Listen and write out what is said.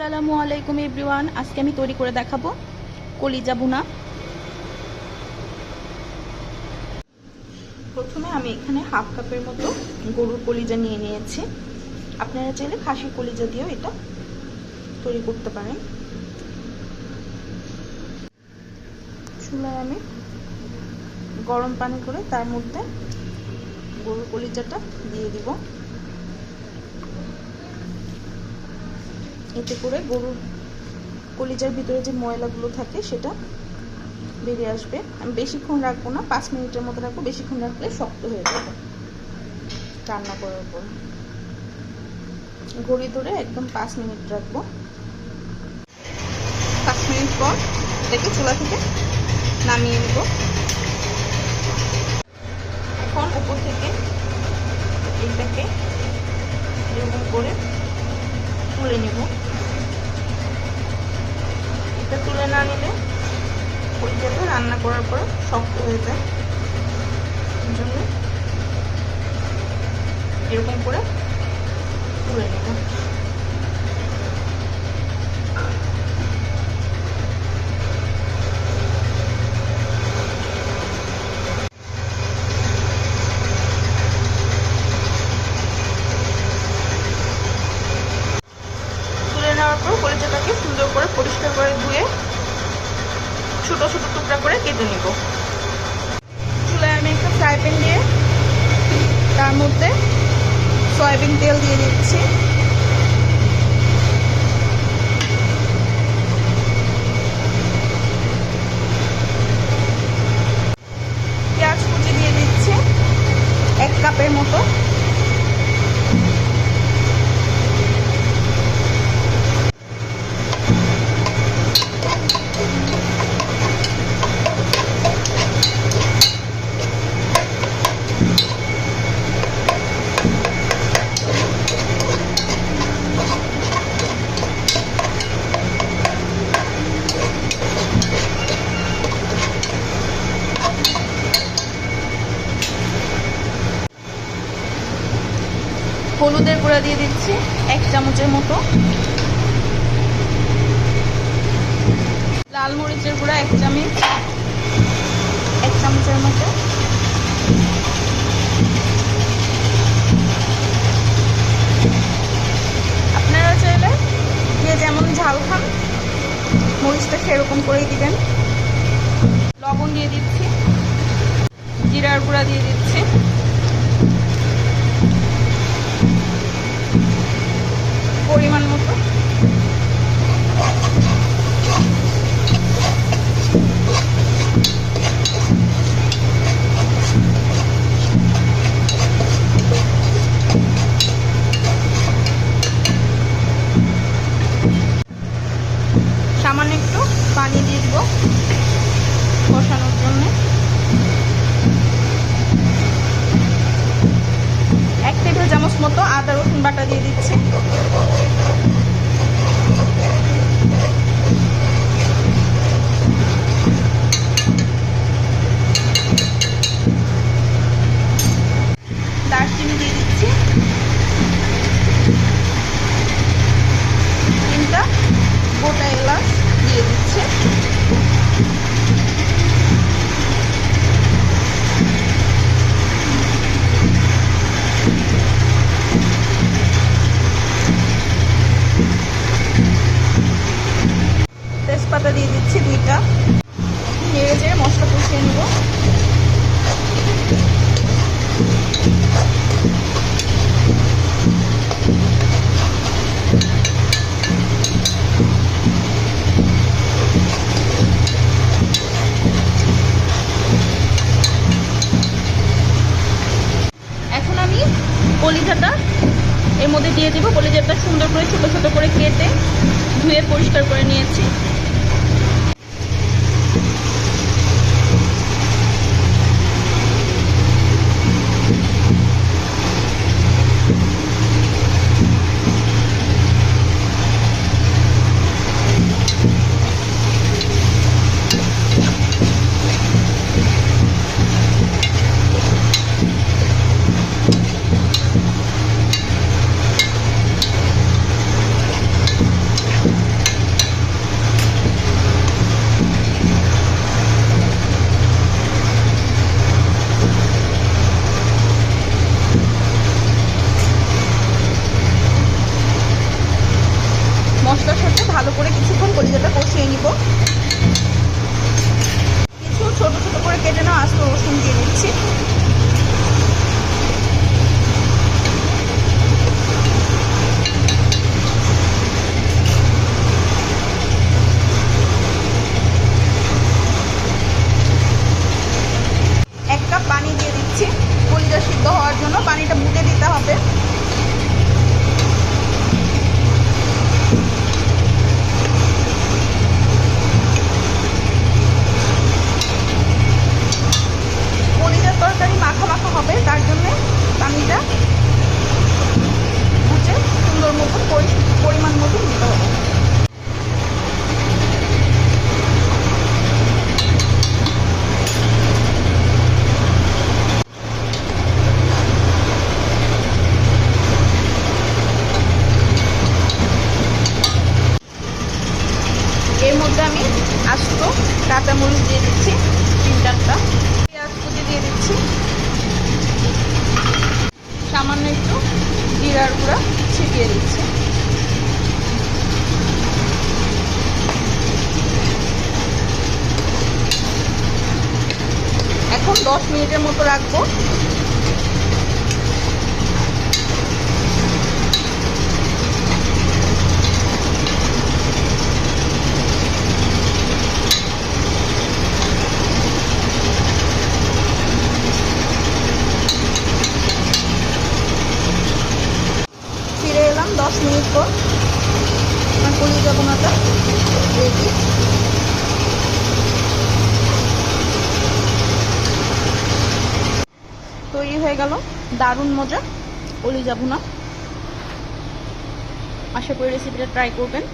আসসালামু আলাইকুম এভরিওয়ান, আজকে আমি তৈরি করে দেখাবো কলিজা বুনা প্রথমে আমি এখানে হাফ কাপের মতো গরুর কলিজা নিয়ে নিয়েছি। আপনারা চাইলে খাসির কলিজা দিয়েও এটা তৈরি করতে পারেন। চুলায় আমি গরম পানি করে তার মধ্যে গরুর কলিজাটা দিয়ে দিব। এতে করে গরুর কলিজার ভিতরে যে ময়লাগুলো থাকে, সেটা বেরিয়ে আসবে। আমি বেশিক্ষণ রাখব না, পাঁচ মিনিটের মতো রাখব, বেশিক্ষণ রাখলে শক্ত হয়ে যাবে রান্না করার পর। ঘড়ি ধরে একদম পাঁচ মিনিট রাখব। পাঁচ মিনিট পর এটাকে চুলা থেকে নামিয়ে নেব। এখন উপর থেকে এইটাকে এরকম করে তুলে নেব। না নিলে পরিচয়টা রান্না করার পর শক্ত হয়ে যায়। জন্য এরকম করে তুলে নেব তুলে নেওয়ার পর কলিজাটাকে সুন্দর করে পরিষ্কার করে ধুয়ে ছোট ছোট টুকরা করে কেটে নিব চুলায় প্যান দিয়ে। তার মধ্যে সয়াবিন তেল দিয়ে দিচ্ছি। পেঁয়াজ কুচি দিয়ে দিচ্ছি এক কাপের মতো। গুঁড়া দিয়ে দিচ্ছি, এক চামচের মতো। লাল মরিচের গুঁড়া এক চামচ, এক চামচের মতো। আপনারা চাইলে যে যেমন ঝাল খান, মরিচটা সেরকম করেই দিবেন। লবণ দিয়ে দিচ্ছি, জিরার গুঁড়া দিয়ে দিচ্ছি। পরিমাণ মতো। সামান্য একটু পানি দিয়ে দিব কষানোর জন্য। এক টেবিল চামচ মতো আদা রসুন বাটা দিয়ে দিচ্ছি। Thank you. মধ্যে দিয়ে দিব। কলিজাটা সুন্দর করে ছোট ছোট করে কেটে ধুয়ে পরিষ্কার করে নিয়েছি। নিব কিছু ছোট ছোট করে কেটে নেওয়া আস্ত রসুন দিয়ে দিচ্ছি এক কাপ পানি দিয়ে দিচ্ছি কলিজা সিদ্ধ হওয়ার জন্য পানিটা মুটে দিতে হবে কলিজার তরকারি মাখা মাখা হবে তার জন্য পানিটা বুঝে সুন্দর মতন পরি- পরিমাণ মতন দিতে হবে এর মধ্যে আমি আস্ত কাঁচামরিচ দিয়ে দিচ্ছি তিন চারটা পেঁয়াজ কুচি দিয়ে দিচ্ছি সামান্য একটু জিরার গুঁড়া ছিটিয়ে দিচ্ছি। এখন দশ মিনিটের মতো রাখব। দশ মিনিট পর আমার কলিজা বোনাটা রেডি। তৈরি হয়ে গেল দারুণ মজা। অলি যাব না। আশা করি রেসিপিটা ট্রাই করবেন।